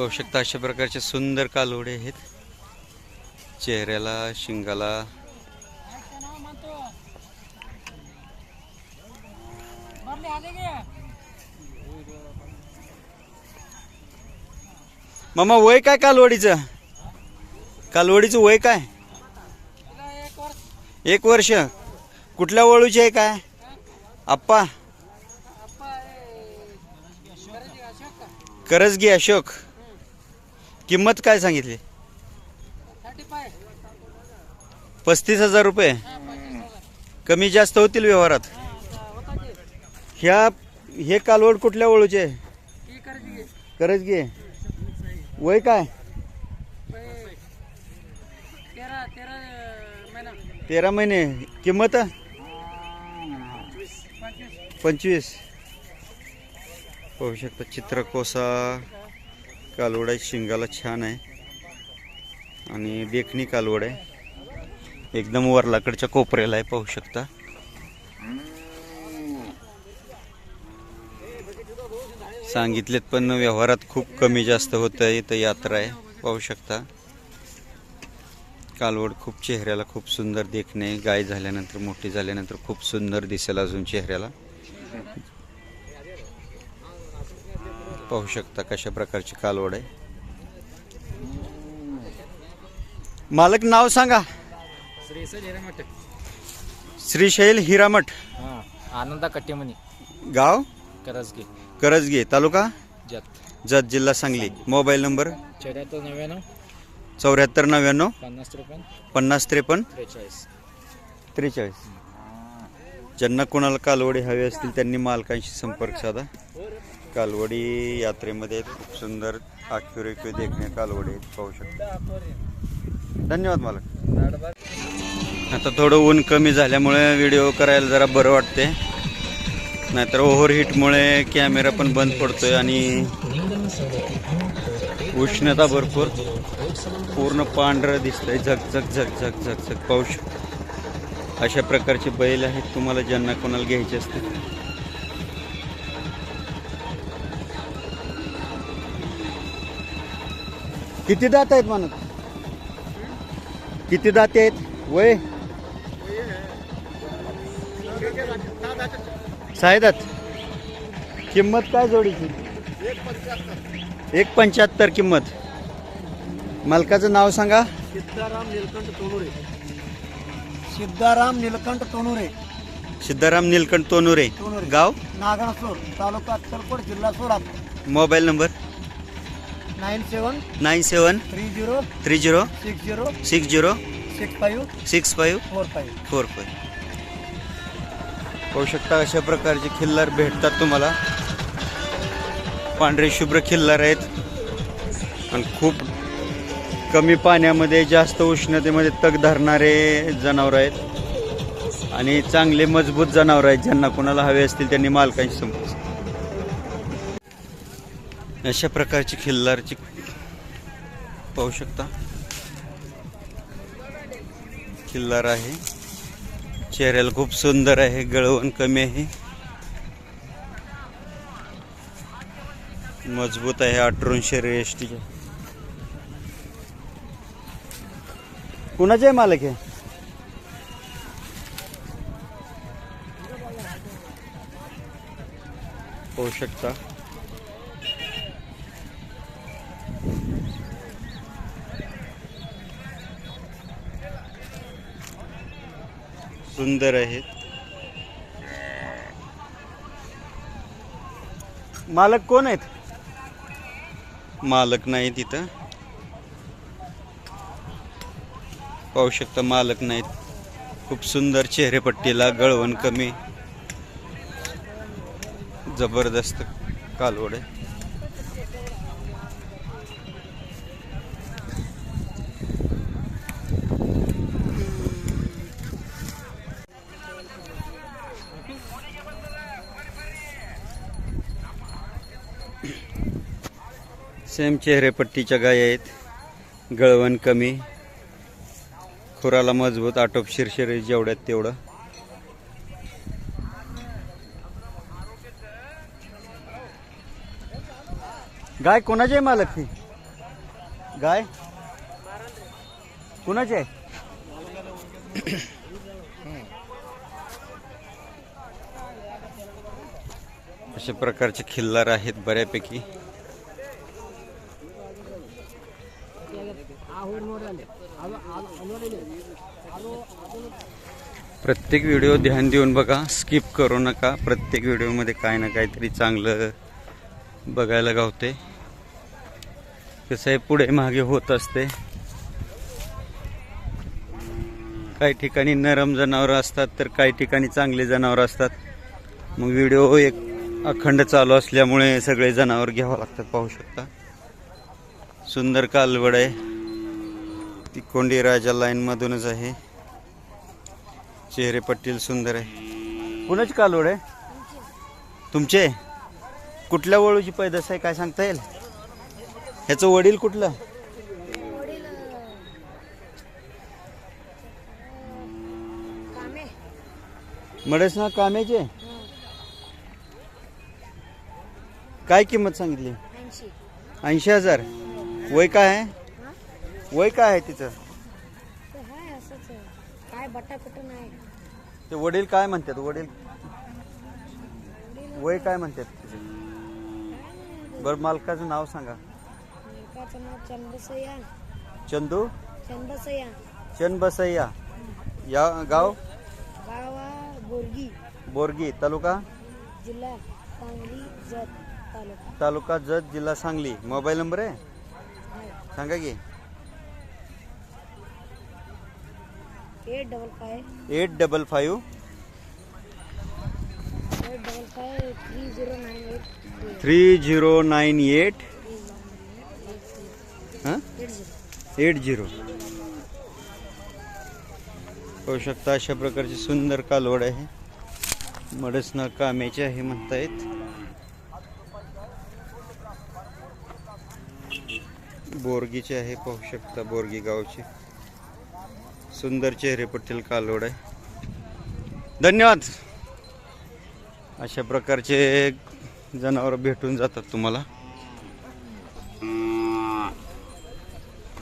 पाहू शकता अशा प्रकारचे सुंदर कालवडे आहेत. चेहऱ्याला शिंगाला. मामा वय काय कालवडीचं? कालवडीचं वय काय? एक वर्ष. कुठल्या वळूचे आहे काय? आप्पा. करजगी अशोक. किंमत काय सांगितली? पस्तीस हजार रुपये. कमी जास्त होतील व्यवहारात. ह्या हे कालवड कुठल्या ओळूचे? आहे घे वय काय? तेरा महिने. किंमत? पंचवीस. पाहू शकता चित्रकोसा. कालवड आहे शिंगाला छान आहे. आणि देखणी कालवड आहे. एकदम वरलाकडच्या कोपऱ्याला आहे पाहू शकता. सांगितलेत पण व्यवहारात खूप कमी जास्त होत आहे इथं यात्रा आहे पाहू शकता. कालवड खूप चेहऱ्याला खूप सुंदर देखणे गाय झाल्यानंतर मोठी झाल्यानंतर खूप सुंदर दिसेल अजून चेहऱ्याला. पाहू शकता कशा प्रकारची कालवड आहे. मालक नाव सांगा. श्रीसर हिरेमठ. श्रीशैल हिरामठ. हां आनंदा कट्टेमणी. गाव? करजगे. करजगे तालुका? जत. जत जिल्हा सांगली. Mobile number? चौऱ्याहत्तर नव्याण्णव. चौऱ्याहत्तर नव्याण्णव. पन्नास त्रेपन्न. पन्नास त्रेपन्न. त्रेचाळीस. त्रेचाळीस. ज्यांना कोणाला कालवडी हवी असतील त्यांनी मालकांशी संपर्क साधा. कालवडी यात्रेमध्ये खूप सुंदर आखिर देखणे कालवडी पाहू शकतो. धन्यवाद मला आता थोडं ऊन कमी झाल्यामुळे व्हिडिओ करायला जरा बरं वाटते नाहीतर ओव्हर हिटमुळे कॅमेरा पण बंद पडतोय आणि उष्णता भरपूर. पूर्ण पांढरं दिसतंय. झक झक झक झक झक झक पाऊस अशा प्रकारचे बैल आहेत तुम्हाला ज्यांना कोणाला घ्यायचे असतील. किती दात आहेत म्हणत? किती दाते आहेत? वय? सायदात किंमत काय जोडीची? एक पंच्याहत्तर किंमत. मालकाचं नाव सांगा. सिद्धाराम निलकंठ तोनुरे. सिद्धाराम निलकंठ तोनुरे. सिद्धाराम निलकंठ तोनुरे. तोनुरे. गाव? नागनासोर तालुका अक्कलकोट जिल्हा Solapur. Mobile number? Nine seven nine seven three zero three zero six zero six zero six five six five four five. Four five. पाहू शकता अशा प्रकारचे खिल्लार भेटतात तुम्हाला. पांढरे शुभ्र खिल्लार आहेत. आणि खूप कमी पाण्यामध्ये जास्त उष्णतेमध्ये तग धरणारे जनावर आहेत. आणि चांगले मजबूत जनावर आहेत. ज्यांना कोणाला हवे असतील त्यांनी मालकांशी संपर्क अशा प्रकारची खिल्लारची पाहू शकता. खिल्लार आहे. चेहऱ्याला खूप सुंदर आहे. गळवण कमी आहे. मजबूत आहे. अठरून शरीर कुणाचे आहे मालक आहे पाहू शकता. सुंदर आहेत. मालक कोण आहेत? मालक नाही तिथं पाहू शकता मालक नाहीत. खूप सुंदर चेहरेपट्टीला गळवण कमी. जबरदस्त कालवड आहे. सेम चेहरेपट्टीच्या गाय आहेत. गळवण कमी. खुराला मजबूत आटोप शरीर जेवढ्यात तेवढं. गाय कोणाची आहे मालक ती गाय? कोणाची आहे? अशा प्रकारचे खिल्लार आहेत बऱ्यापैकी. प्रत्येक व्हिडिओ ध्यान देऊन बघा स्किप करू नका. प्रत्येक व्हिडिओमध्ये काय ना काहीतरी चांगलं बघायला गावते. कसं आहे पुढे मागे होत असते. काही ठिकाणी नरम जनावरं असतात तर काही ठिकाणी चांगले जनावरं असतात. मग व्हिडिओ एक अखंड चालू असल्यामुळे सगळे जनावर घ्यावं लागतात पाहू शकता. सुंदर कालवड आहे. ती कोंडी राजा लाईनमधूनच आहे. चेहरे पट्टील सुंदर आहे. कुणाची कालवड आहे? तुमचे? कुठल्या वळूची पैदास आहे काय सांगता येईल? ह्याचं वडील कुठलं? मडेस ना काम्याचे? काय किंमत सांगितली? ऐंशी हजार. वय काय आहे? वय काय आहे तिचं? तर हाय असंच आहे. काय बटा कुठं नाही. ते वडील काय म्हणतात? वडील? वय काय म्हणतात तिचे? बरं मालकाचं नाव सांगा. मालकाचं नाव चंदसया चंदू? चंदसया या गाव? गावा बोरगी. बोरगी. तालुका? जिल्हा सांगली जत तालुका. तालुका जत जिल्हा सांगली. मोबाईल नंबर आहे? हाय सांगा की. Eight double five. Eight double five eight double five three zero nine eight. Three zero nine eight. हां? Eight zero. पाहू शकता अशा प्रकारची सुंदर कालवड आहे. मडसना कामेचे आहे म्हणतायत. बोरगीचे आहे पाहू शकता बोरगी गावची. सुंदर चेहरे पट्टील कालोड आहे धन्यवाद। अशा प्रकारचे जनावर भेटून जातात तुम्हाला।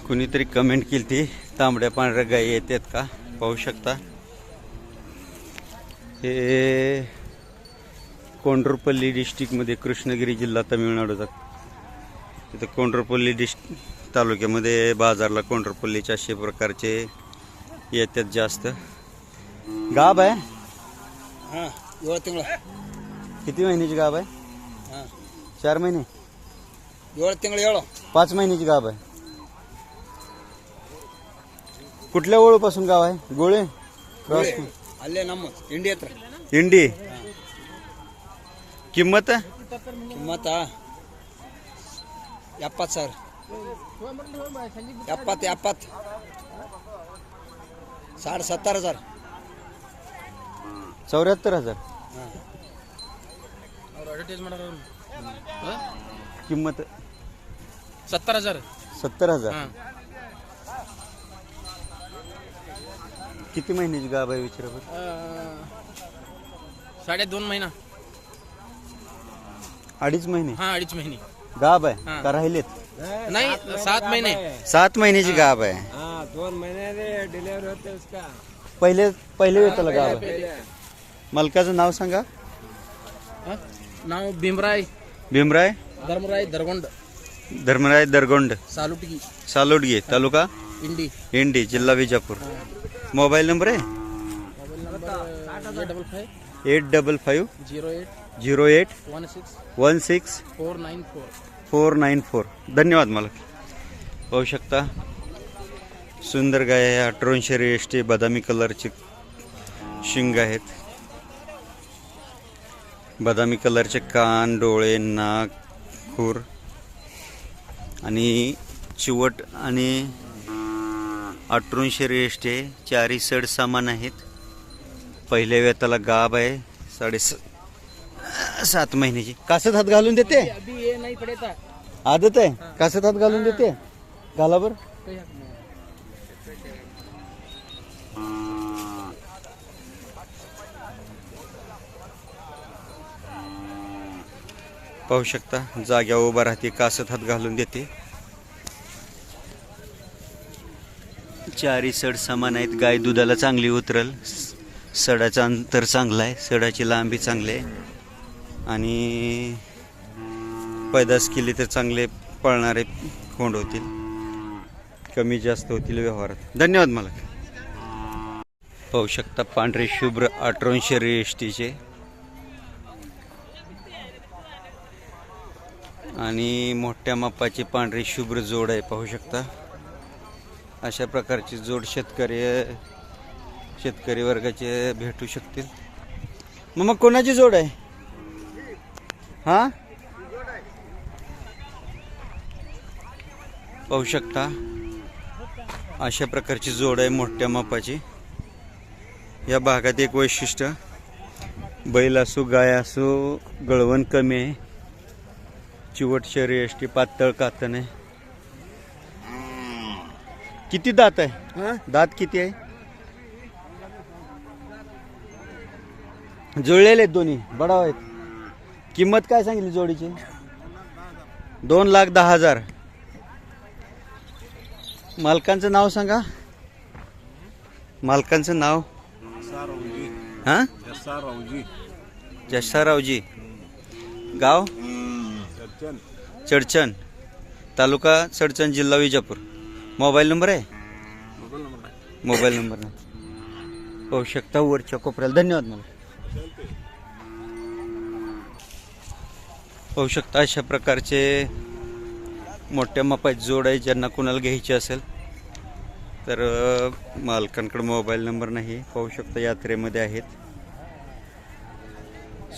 कुणीतरी कमेंट केली ती तांबड्या पांढऱ्या गाई येतात का? पाहू शकता। हे कोंडरपल्ली डिस्ट्रिक्टमध्ये कृष्णगिरी जिल्हा तामिळनाडूचा। तिथं कोंडरपल्ली डिस्ट तालुक्यामध्ये बाजारला कोंडरपल्लीचे असे प्रकारचे येतात जास्त गाब आहे हां ಏಳು ತಿಂಗಳು किती महिन्याची गाब आहे हां चार महिने ಏಳು ತಿಂಗಳು ಏಳು पाच महिन्याची गाब आहे कुठल्या ओळूपासून गाव आहे गोळे क्रॉस ಅಲ್ಲೇ ನಮ್ಮ ಇಂಡಿ ಹತ್ರ इंडी किंमत ಕಿಮ್ಮತ್ತ ಎಪ್ಪತ್ತು ಸಾವಿರ ಎಪ್ಪತ್ತು ಎಪ್ಪತ್ತು साठ सत्तर हजार. चौऱ्याहत्तर हजार. किंमत? सत्तर हजार. सत्तर हजार. किती महिन्याची गाभ आहे विचार बरं साडे दोन महिना. अडीच महिने? हा अडीच महिने. गाभ आहे का राहिलेत? नाही सात महिने. सात महिन्याची गाभ आहे. दोन महीने डिलीवर होते उसका. पहिले पहिले येताला गाब आहे मालकाचं नाव सांगा? नाव भीमराय. भीमराय? धर्मराय दरगोंड. धर्मराय दरगोंड. सालुटगी. सालोडगे तालुका? इंडी. इंडी जिल्हा विजापूर. मोबाईल नंबर आहे? Eight double five. Zero eight. Zero eight. One six. One six. Four nine four. Four nine four. धन्यवाद मला पाहू शकता. सुंदर गाय आहे. अठरोनशे रेष्टे बदामी कलरचे शिंग आहेत. बदामी कलरचे कान डोळे नाक खूर आणि चिवट आणि अठरोनशे रेष्टे चारी सड सामान आहेत. पहिल्या वेताला गाब आहे. साडे सात महिन्याची. कासत हात घालून देते? आदत आहे? कासत हात घालून देते? घाला बर कोई हक नहीं पाहू शकता. जाग्या उभा राहते कासत हात घालून देते. चारी सड समान आहेत. गाय दुधाला चांगली उतरल. स- सडाचं अंतर चांगलं आहे. सडाची लांबी चांगली आहे. आणि पैदास केली तर चांगले पळणारे खोंड होतील. कमी जास्त होतील व्यवहारात. धन्यवाद मला पाहू शकता पांढरे शुभ्र आठवण रेष्टीचे आणि मोठ्या मापाची पांढरी शुभ्र जोड आहे पाहू शकता. अशा प्रकारची जोड शेतकरी शेतकरी वर्गाचे भेटू शकतील. मग मग कोणाची जोड आहे? हा? पाहू शकता. अशा प्रकारची जोड आहे मोठ्या मापाची. या भागात एक वैशिष्ट्य बैल असो गाय असो गळवण कमी आहे. चिवट शरीर एष्टी पातळ कातन आहे किती दात आहे? दात किती आहे? जुळलेले आहेत दोन्ही. बडाव आहेत. किंमत काय सांगितली जोडीची? दोन लाख दहा हजार. मालकांचं नाव सांगा. मालकांचं नाव? हा? जशारावजी गाव? चडचण. तालुका चडचण जिल्हा विजापूर. मोबाईल नंबर आहे? मोबाईल नंबर नाही. पाहू शकता वरच्या कोपऱ्याला धन्यवाद मला. पाहू शकता अशा प्रकारचे मोठ्या मापाची जोड आहे ज्यांना कोणाला घ्यायची असेल तर मालकांकडे मोबाईल नंबर नाही. पाहू शकता यात्रेमध्ये आहेत.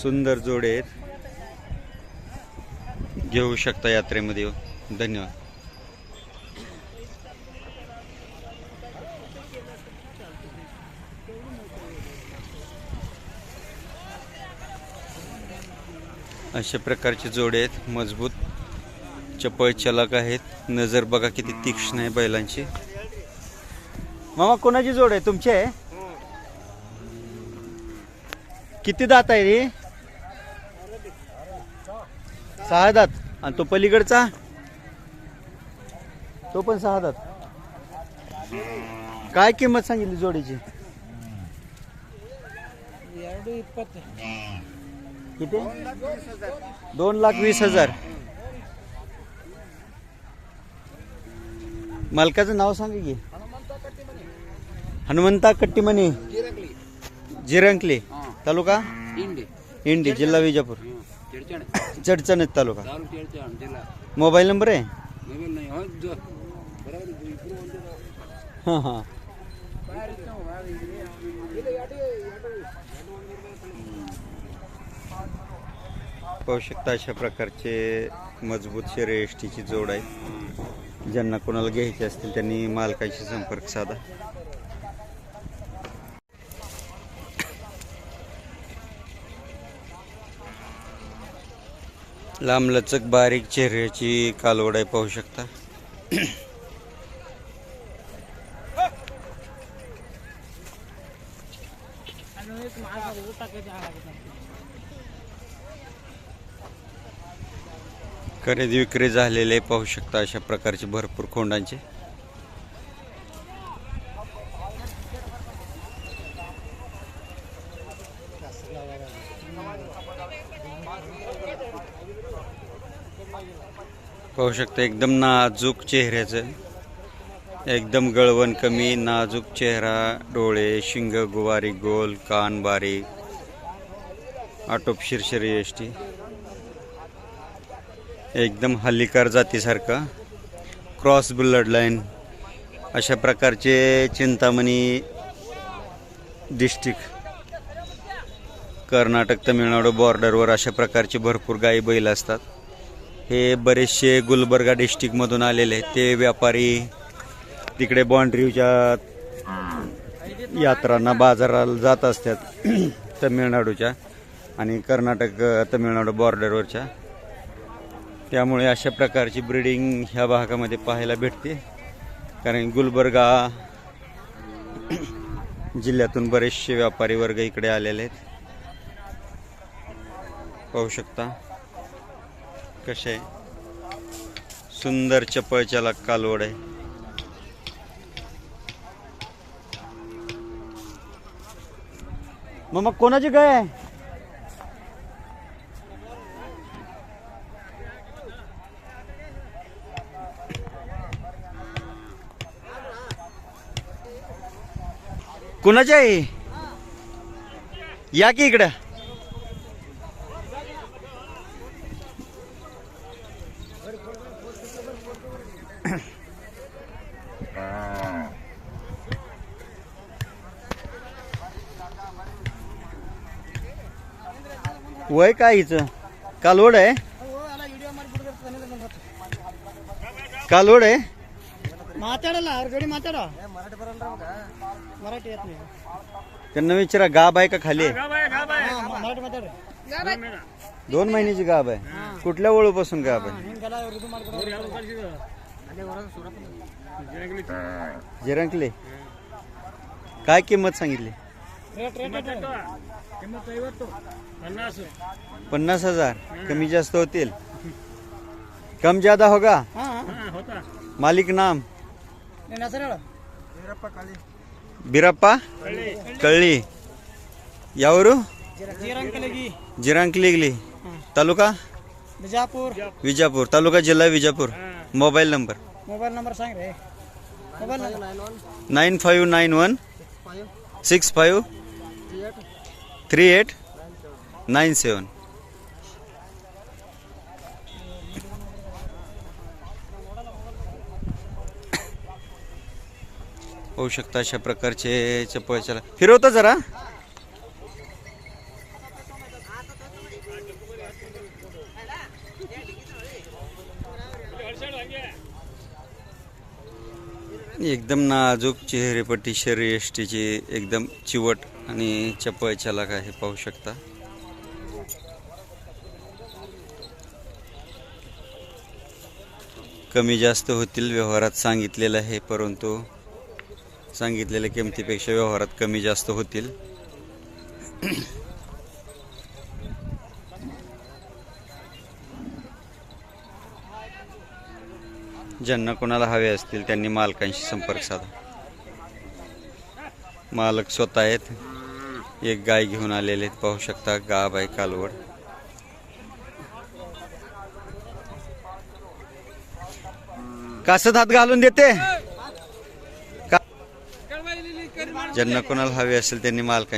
सुंदर जोडे आहेत. घेऊ शकता यात्रेमध्ये. धन्यवाद. अशा प्रकारचे जोडे आहेत मजबूत. चपळ चलाक आहेत. नजर बघा किती तीक्ष्ण आहे बैलांची. मामा कोणाची जोड आहे? तुमची आहे? किती दात आहे रे? सहा दात. आणि तो पलीकडचा? तो पण सहा हजार काय किंमत सांगितली जोडीची? किती? दोन लाख वीस हजार. मालकाचं नाव सांग की. हनुमंता कट्टीमणी. जिरंकली. तालुका? इंडी. जिल्हा विजापूर. चडचणत तालुका. मोबाईल नंबर आहे? हां हां. पाहू शकता अशा प्रकारचे मजबूत शेरे एस टीची जोड आहे. ज्यांना कोणाला घ्यायची असतील त्यांनी मालकाशी संपर्क साधा. लांबलचक बारीक चेहऱ्याची कालवड आहे पाहू शकता. खरेदी विक्री झालेले पाहू शकता अशा प्रकारचे भरपूर खोंडांचे. पाहू शकता एकदम नाजूक चेहऱ्याचं. एकदम गळवण कमी नाजूक चेहरा डोळे शिंग गुवारी गोल कान बारीक आटोप शिरशिरी एसटी. एकदम हल्लीकार जातीसारखा. Cross blood line. अशा प्रकारचे चिंतामणी डिस्ट्रिक्ट. कर्नाटक तमिळनाडू बॉर्डरवर अशा प्रकारचे भरपूर गायी बैल असतात. हे बरेचसे गुलबर्गा डिस्ट्रिक्टमधून आलेले आहेत. ते व्यापारी तिकडे बॉन्ड्रीवच्या यात्रांना बाजाराला जात असतात. तमिळनाडूच्या आणि कर्नाटक तमिळनाडू बॉर्डरवरच्या त्यामुळे अशा प्रकारची ब्रीडिंग ह्या भागामध्ये पाहायला भेटते. कारण गुलबर्गा जिल्ह्यातून बरेचसे व्यापारी वर्ग इकडे आलेले आहेत. पाहू शकता. कसे आहे? सुंदर चपळच्याला कालवड आहे. मग मग कोणाची काय आहे? कोणाची आहे या की इकडं? वय काय हिचं? कालवड आहे? कालवड आहे? माताडला हरगडी मराठी येत नाही. त्यांना विचारा गाब आहे का खाली दोन महिन्याची गाब आहे. कुठल्या वळूपासून गाब आहे? जिरंकले काय किंमत सांगितली? पन्नास हजार कमी जास्त होतील कम ज्यादा होगा ಹಾ ಹಾ मालिक नाम ನಿನ್ನ ಹೆಸರು ಹೇಳು बिराप्पा कळली यावरू ಜೀರಂಕಲಗಿ जिरांकलिगली तालुका ಬಿಜಾಪುರ್ विजापूर तालुका जिल्हा Vijapur mobile number mobile number सांग रे mobile number nine five nine one six five three eight nine seven. होऊ शकता अशा प्रकारचे चप्पल चला. फिरवता जरा. एकदम नाजूक चेहरेपट्टी शरीर यष्टीची एकदम चिवट. आणि चपळ चलाक आहे पाहू शकता. कमी जास्त होतील व्यवहारात सांगितलेलं आहे परंतु सांगितलेल्या किमतीपेक्षा व्यवहारात कमी जास्त होतील. ज्यांना कोणाला हवे असतील त्यांनी मालकांशी संपर्क साधा. मालक स्वतः आहेत. एक गाय घेऊन आलेले आहेत. पाहू शकता गाब आहे कालवड. कासत हात घालून देते. का- ज्यांना कोणाला हवे असेल त्यांनी मालका